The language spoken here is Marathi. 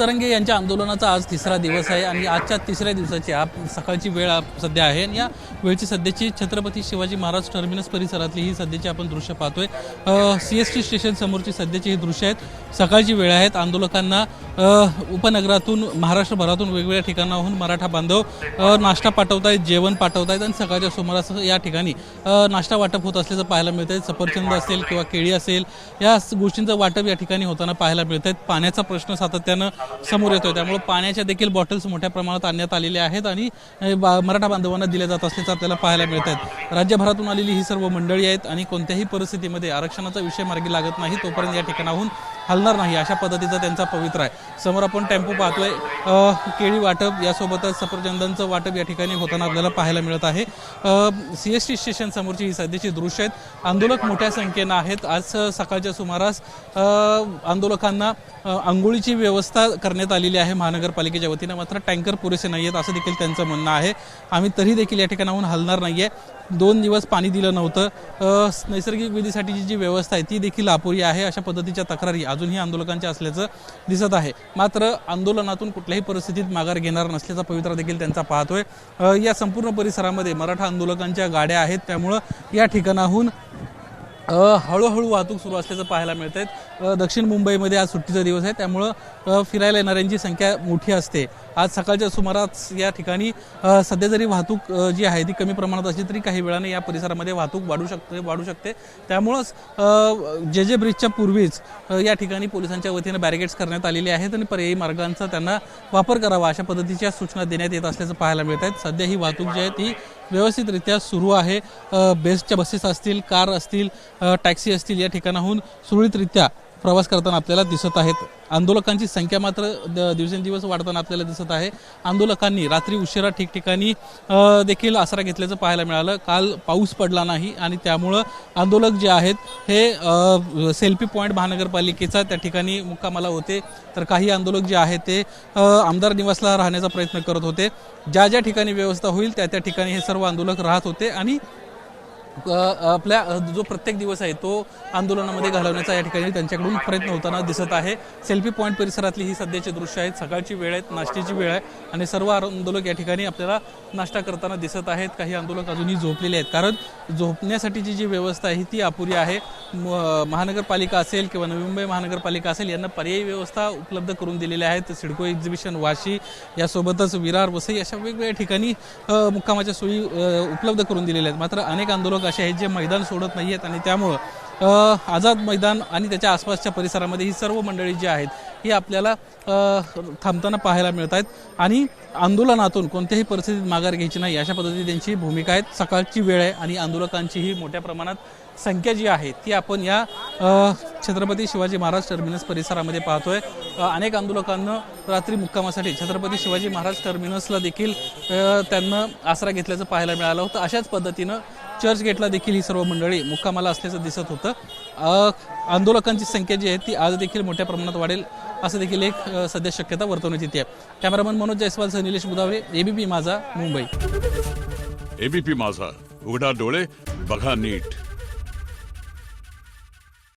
यांच्या आंदोलनाचा आज तिसरा दिवस आहे आणि आजच्या तिसऱ्या दिवसाची आप सकाळची वेळ सध्या आहे. आणि या वेळची सध्याची छत्रपती शिवाजी महाराज टर्मिनस परिसरातली ही सध्याची आपण दृश्य पाहतोय. सी एस टी स्टेशन समोरची सध्याची ही दृश्य आहेत. सकाळची वेळ आहेत. आंदोलकांना उपनगरातून महाराष्ट्रभरातून वेगवेगळ्या ठिकाणाहून मराठा बांधव नाश्ता पाठवतायत जेवण पाठवतायत आणि सकाळच्या सुमारास या ठिकाणी नाश्ता वाटप होत असल्याचं पाहायला मिळत आहे सफरचंद असेल किंवा केळी असेल या गोष्टींचं वाटप या ठिकाणी होताना पाहायला मिळत आहेत पाण्याचा प्रश्न सातत्यानं समोर येतोय. त्यामुळे पाण्याच्या देखील बॉटल्स मोठ्या प्रमाणात आणण्यात आलेल्या आहेत आणि बा- मराठा बांधवांना दिल्या जात असल्याचं आपल्याला पाहायला मिळत आहेत राज्यभरातून आलेली ही सर्व मंडळी आहेत आणि कोणत्याही परिस्थितीमध्ये आरक्षणाचा विषय मार्गी लागत नाही तोपर्यंत या ठिकाणाहून हलणार नाही अशा पद्धतीचा त्यांचा पवित्र आहे. समोर आपण टेम्पो पाहतोय. केळी वाटप यासोबतच सफरचंदांचं वाटप या ठिकाणी होताना आपल्याला पाहायला मिळत आहे. सी एस टी स्टेशन समोरची ही सध्याची दृश्य आहेत. आंदोलक मोठ्या संख्येनं आहेत. आज सकाळच्या सुमारास आंदोलकांना आंघोळीची व्यवस्था करण्यात आलेली आहे महानगरपालिकेच्या वतीनं. मात्र टँकर पुरेसे नाही आहेत असं देखील त्यांचं म्हणणं आहे. आम्ही तरी देखील या ठिकाणाहून हलणार नाही आहे दोन दिवस पाणी दिलं नव्हतं. नैसर्गिक विधीसाठीची जी व्यवस्था आहे ती देखील अपुरी आहे. अशा पद्धतीच्या तक्रारी अजूनही आंदोलकांच्या असल्याचं दिसत आहे. मात्र आंदोलनातून कुठल्याही परिस्थितीत माघार घेणार नसल्याचा पवित्रा देखील त्यांचा पाहतोय. या संपूर्ण परिसरामध्ये मराठा आंदोलकांच्या गाड्या आहेत. त्यामुळं या ठिकाणाहून हळूहळू वाहतूक सुरू असल्याचं पाहायला मिळत आहेत दक्षिण मुंबईमध्ये आज सुट्टीचा दिवस आहे. त्यामुळं फिरायला येणाऱ्यांची संख्या मोठी असते. आज सकाळच्या सुमारास या ठिकाणी सध्या जरी वाहतूक जी आहे ती कमी प्रमाणात असली तरी काही वेळाने या परिसरामध्ये वाहतूक वाढू शकते वाढू शकते. त्यामुळंच जे जे ब्रिजच्या पूर्वीच या ठिकाणी पोलिसांच्या वतीनं बॅरिगेड्स करण्यात आलेले आहेत आणि पर्यायी मार्गांचा त्यांना वापर करावा अशा पद्धतीच्या सूचना देण्यात येत असल्याचं पाहायला मिळत आहेत सध्या ही वाहतूक जी आहे ती व्यवस्थितरित्या सुरू आहे. बेस्टच्या बसेस असतील कार असतील टॅक्सी असतील या ठिकाणाहून सुरळीतरित्या प्रवास करताना आपल्याला दिसत आहेत. आंदोलकांची संख्या मात्र द- दिवसेंदिवस वाढताना आपल्याला दिसत आहे. आंदोलकांनी रात्री उशिरा ठिकठिकाणी देखील आसरा घेतल्याचं पाहायला मिळालं. काल पाऊस पडला नाही आणि त्यामुळं आंदोलक जे आहेत हे सेल्फी पॉईंट महानगरपालिकेचा त्या ठिकाणी मुक्कामाला होते. तर काही आंदोलक जे आहेत ते आमदार निवासला राहण्याचा प्रयत्न करत होते. ज्या ज्या ठिकाणी व्यवस्था होईल त्या त्या ठिकाणी हे सर्व आंदोलक राहत होते आणि आपल्या जो प्रत्येक दिवस आहे तो आंदोलनामध्ये घालवण्याचा या ठिकाणी त्यांच्याकडून प्रयत्न होताना दिसत आहे. सेल्फी पॉईंट परिसरातली ही सध्याची दृश्य आहेत सकाळची वेळ आहे नाश्त्याची वेळ आहे आणि सर्व आंदोलक या ठिकाणी आपल्याला नाश्ता करताना दिसत आहेत. काही आंदोलक अजूनही झोपलेले आहेत. कारण झोपण्यासाठीची जी व्यवस्था आहे ती अपुरी आहे. महानगरपालिका असेल किंवा नवी मुंबई महानगरपालिका असेल यांना पर्यायी व्यवस्था उपलब्ध करून दिलेल्या आहेत. सिडको एक्झिबिशन वाशी यासोबतच विरार वसई अशा वेगवेगळ्या ठिकाणी मुक्कामाच्या सोयी उपलब्ध करून दिलेल्या आहेत. मात्र अनेक आंदोलक असे आहेत जे मैदान सोडत नाही आहेत आणि त्यामुळं आझाद मैदान आणि त्याच्या आसपासच्या परिसरामध्ये ही सर्व मंडळी जी आहेत ही आपल्याला थांबताना पाहायला मिळत आहेत आणि आंदोलनातून कोणत्याही परिस्थितीत माघार घ्यायची नाही अशा पद्धतीने त्यांची भूमिका आहे सकाळची वेळ आहे आणि आंदोलकांची ही मोठ्या प्रमाणात संख्या जी आहे ती आपण या छत्रपती शिवाजी महाराज टर्मिनस परिसरामध्ये पाहतोय. अनेक आंदोलकांना रात्री मुक्कामासाठी छत्रपती शिवाजी महाराज टर्मिनसला देखील त्यांना आसरा घेतल्याचं पाहायला मिळालं होतं. अशाच पद्धतीनं चर्च गेटला देखील ही सर्व मंडळी मुक्कामाला असल्याचं दिसत होतं. आंदोलकांची संख्या जी आहे ती आज देखील मोठ्या प्रमाणात वाढेल असं देखील एक सध्या शक्यता वर्तवण्यात येते. कॅमेरामन मनोज जयस्वालसह निलेश बुधावरे एबीपी माझा मुंबई. एबीपी माझा उघडा डोळे बघा नीट.